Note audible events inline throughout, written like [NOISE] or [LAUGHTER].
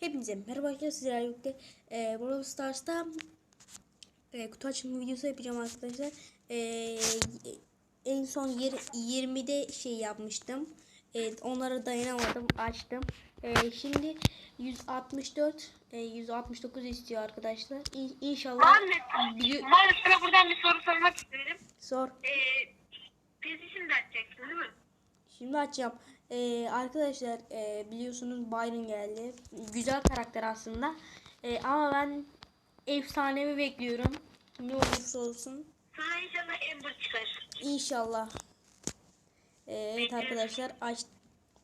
Hepinize merhaba arkadaşlar sizlerle birlikte e, Brawl Stars'ta e, kutu açılımı videosu yapacağım arkadaşlar. E, en son yer, 20'de şey yapmıştım. E, onlara dayanamadım açtım. E, şimdi 164 e, 169 istiyor arkadaşlar. İn, inşallah Muhammed, sana buradan bir soru sormak isterim. sor. Ee, PlayStation de açacaksın değil mi? Şimdi açacağım. Ee, arkadaşlar e, biliyorsunuz Byron geldi. Güzel karakter aslında. Ee, ama ben efsanevi bekliyorum. Ne olursa olsun. Sana inşallah Ember çıkar. İnşallah. Ee, evet arkadaşlar aç,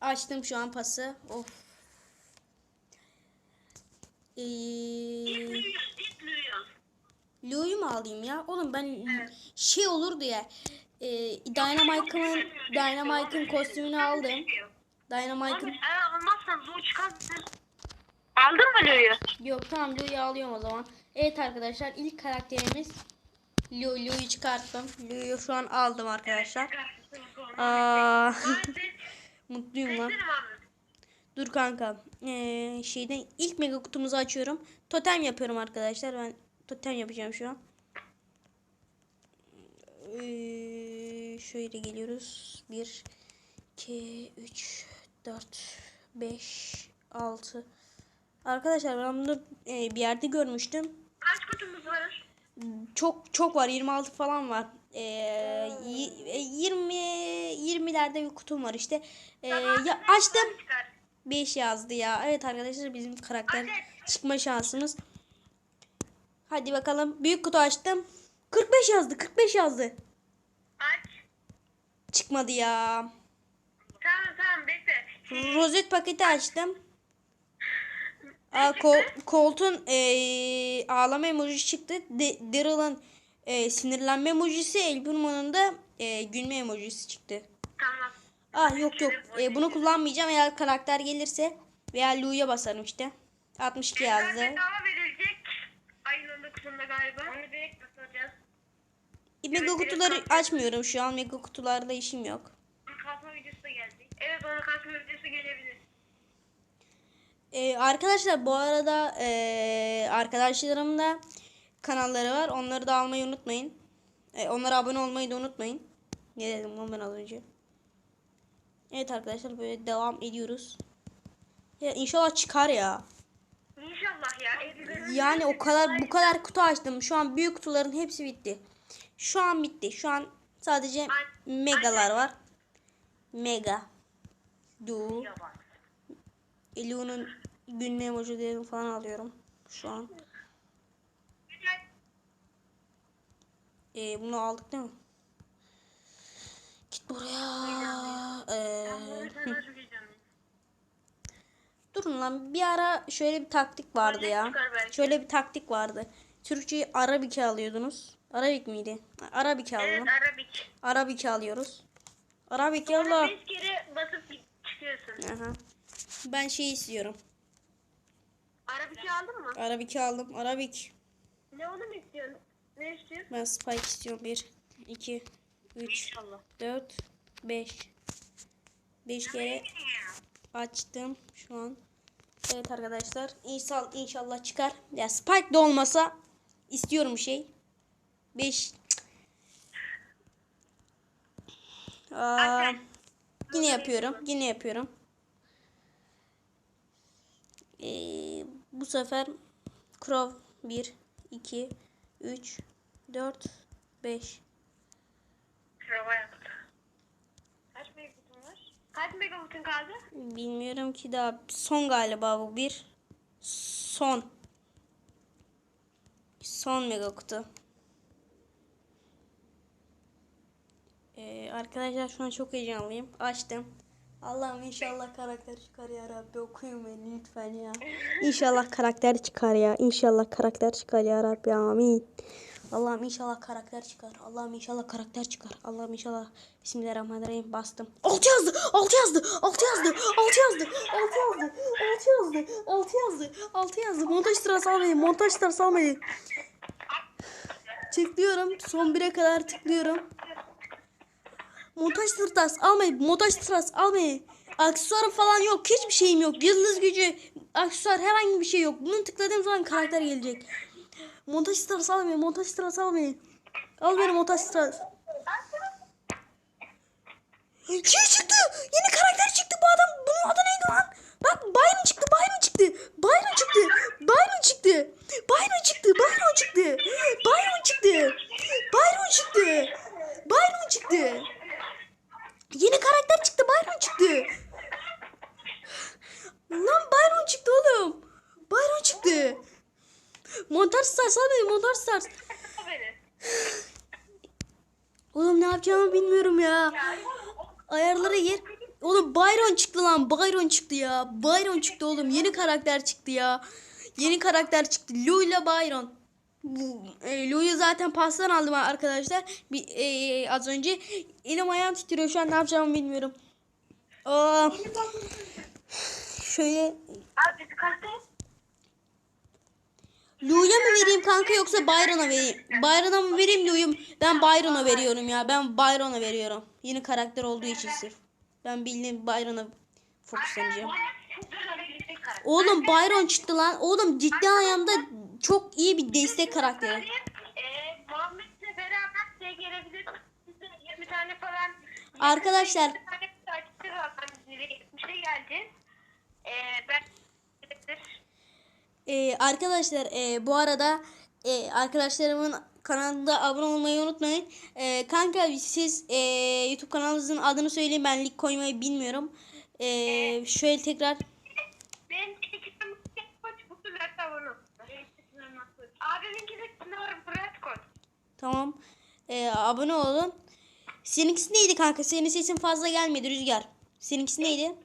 açtım şu an pası. Of. Ee. Lou'yu mu alayım ya? Oğlum ben şey olur diye e, Dynamite'ın Dynamite'ın kostümünü aldım. Dynamite'ın almazsan Zoe çıkarsın. Aldın mı Lou'yu? Yok tamam Lou'yu alıyorum o zaman. Evet arkadaşlar ilk karakterimiz Lou. Lou'yu çıkarttım. Lou'yu şu an aldım arkadaşlar. Aa, [LAUGHS] mutluyum lan. Dur kanka. Ee, şeyden ilk mega kutumuzu açıyorum. Totem yapıyorum arkadaşlar. Ben totem yapacağım şu an. Ee, şöyle geliyoruz. 1 2 3 4 5 6 Arkadaşlar ben bunu e, bir yerde görmüştüm. Kaç kutumuz var? Çok çok var. 26 falan var. Ee, y- e, 20 20'lerde bir kutum var işte. Ee, ya açtım. Çıkar. 5 yazdı ya. Evet arkadaşlar bizim karakter çıkma şansımız. Hadi bakalım. Büyük kutu açtım. 45 yazdı. 45 yazdı. Çıkmadı ya. Tamam tamam bekle. Rozet paketi açtım. Aa, kol, Colt'un eee, ağlama emojisi çıktı. De, Daryl'ın eee, sinirlenme emojisi. Elbirman'ın da eee, gülme emojisi çıktı. Tamam. Ah yok yok. Eee, bunu kullanmayacağım. Eğer karakter gelirse veya Lou'ya basarım işte. 62 yazdı. Bedava verilecek. Ayın 19'unda galiba. Onu direkt basacağız. Mega kutuları açmıyorum şu an. Mega kutularla işim yok. Kasma videosu da geldi. Evet onun kasma videosu gelebilir. Ee, arkadaşlar bu arada ee, arkadaşlarım da kanalları var. Onları da almayı unutmayın. Ee, onlara abone olmayı da unutmayın. Ne dedim lan ben az önce. Evet arkadaşlar böyle devam ediyoruz. Ya inşallah çıkar ya. İnşallah ya. Yani o kadar bu kadar kutu açtım. Şu an büyük kutuların hepsi bitti. Şu an bitti. Şu an sadece megalar var. Mega. Du. Elu'nun günlüğü emojilerini falan alıyorum. Şu an. Ee, bunu aldık değil mi? Git buraya. Ee, hı. [LAUGHS] durun lan bir ara şöyle bir taktik vardı ya. Şöyle bir taktik vardı. Türkçeyi Arabike alıyordunuz. Arabik miydi? Arabike Evet alalım. Arabik. Arabike alıyoruz. Arabike Sonra Allah. beş kere basıp çıkıyorsun. Aha. Ben şey istiyorum. Arabik'i aldın mı? Arabike aldım. Arabik. Ne onu mu istiyorsun? Ne istiyorsun? Ben Spike istiyorum. 1, 2, 3, İnşallah. 4, 5. 5 kere açtım şu an. Evet arkadaşlar. İnşallah, inşallah çıkar. Ya Spike de olmasa istiyorum şey. 5 Aa, yine yapıyorum. Yine yapıyorum. Ee, bu sefer Crow 1 2 3 4 5 Prova yaptı. Kaç megabit'in var? Kaç megabit'in kaldı? Bilmiyorum ki daha son galiba bu bir son son mega kutu. Ee, arkadaşlar şu an çok heyecanlıyım. Açtım. Allah'ım inşallah karakter çıkar ya Rabbi okuyun beni lütfen ya. [LAUGHS] İnşallah karakter çıkar ya. İnşallah karakter çıkar ya Rabbi amin. Allah'ım inşallah karakter çıkar. Allah'ım inşallah karakter çıkar. Allah'ım inşallah. Bismillahirrahmanirrahim bastım. Altı yazdı. Altı yazdı. Altı yazdı. Altı yazdı. Altı yazdı. Altı yazdı. Altı yazdı. Altı yazdı. Montaj sırası almayın. Montaj sırası almayın. Tıklıyorum. Son bire kadar tıklıyorum. Montaj sırası almayın. Montaj sırası almayın. Aksesuarı falan yok. Hiçbir şeyim yok. Yıldız gücü, aksesuar herhangi bir şey yok. Bunu tıkladığım zaman karakter gelecek. Montaj sırası al beni. Montaj sırası al beni. Al beni montaj sırası. Şey çıktı. Yeni karakter çıktı bu adam. Bunun adı neydi lan? Bak Byron çıktı. Byron çıktı. Byron çıktı. Byron çıktı. Byron çıktı. Byron çıktı. Byron çıktı. Byron çıktı. Byron çıktı. Yeni karakter çıktı. Byron çıktı. Lan Byron çıktı oğlum. Byron çıktı. Montaj Stars abi montaj Stars. Oğlum ne yapacağımı bilmiyorum ya. Ayarlara gir. Oğlum Byron çıktı lan. Byron çıktı ya. Byron çıktı oğlum. Yeni karakter çıktı ya. Yeni karakter çıktı. Lou ile Byron. E, Lou'yu zaten pastan aldım arkadaşlar. Bir, e, az önce. Elim ayağım titriyor şu an ne yapacağımı bilmiyorum. Aa, şöyle Abi biz Lou'ya mı vereyim kanka yoksa Byron'a vereyim? Byron'a mı vereyim mu? Ben Byron'a veriyorum ya. Ben Byron'a veriyorum. Yeni karakter olduğu için sırf. Ben bildiğim Byron'a fokuslanacağım. Oğlum Byron çıktı lan. Oğlum ciddi anlamda çok iyi bir destek karakteri. Ee, Muhammed'le beraber şey gelebilir. Size 20 tane falan. Arkadaşlar 20 tane takipçi var. Ben 70'e geldi. Ee, ben e, arkadaşlar e, bu arada e, arkadaşlarımın kanalında abone olmayı unutmayın. E, kanka siz e, YouTube kanalınızın adını söyleyin. Ben link koymayı bilmiyorum. E, şöyle tekrar Ben. Tamam. Ee, abone olun. Seninkisi neydi kanka? Senin sesin fazla gelmedi Rüzgar. Seninkisi neydi?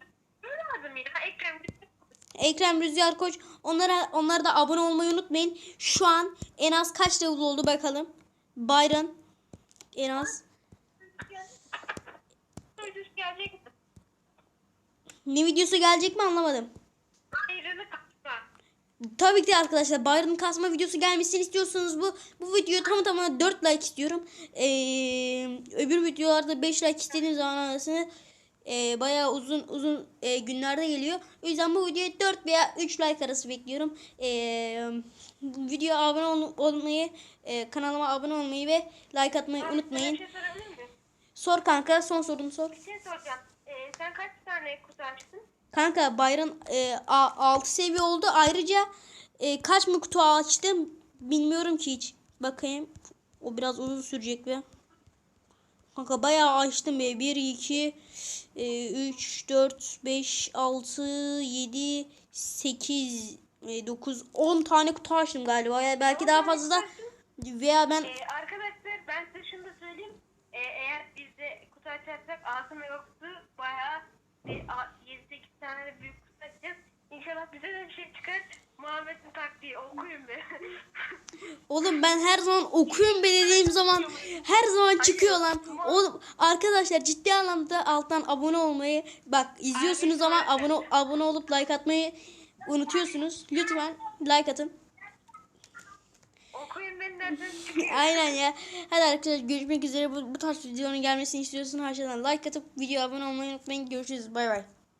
Ekrem Rüzgar Koç. Onlara onlara da abone olmayı unutmayın. Şu an en az kaç level oldu bakalım. Byron en az. Ne videosu gelecek mi anlamadım. Ayrını kaçma. Tabii ki arkadaşlar Byron'ın kasma videosu gelmesini istiyorsanız bu bu videoya tam tamına 4 like istiyorum. Ee, öbür videolarda 5 like istediğim zaman arasında e, bayağı uzun uzun e, günlerde geliyor. O yüzden bu videoya 4 veya 3 like arası bekliyorum. Bu videoya abone ol- olmayı, e, kanalıma abone olmayı ve like atmayı Bir unutmayın. şey? Sor kanka son sorunu sor. Bir şey soracağım. Ee, sen kaç tane kutu açtın? Kanka Byron e, 6 seviye oldu. Ayrıca e, kaç mı kutu açtım bilmiyorum ki hiç. Bakayım. O biraz uzun sürecek be. Kanka bayağı açtım be. 1, 2, 3, 4, 5, 6, 7, 8, 9, 10 tane kutu açtım galiba. Ya belki daha fazla da veya ben Ee, arkadaşlar ben size şunu da söyleyeyim. Ee, eğer biz de kutu açarsak altın mega kutu bayağı bir 7-8 tane de büyük kutu açacağız. İnşallah bize de bir şey çıkar. Muhammed'in taktiği okuyun be. [LAUGHS] Oğlum ben her zaman okuyorum be dediğim zaman her zaman çıkıyor lan. Oğlum arkadaşlar ciddi anlamda alttan abone olmayı bak izliyorsunuz ama abone abone olup like atmayı unutuyorsunuz. Lütfen like atın. okuyun beni derseniz çıkıyor. [LAUGHS] Aynen ya. Hadi arkadaşlar görüşmek üzere. Bu, bu tarz videonun gelmesini istiyorsanız aşağıdan like atıp video abone olmayı unutmayın. Görüşürüz. Bay bay.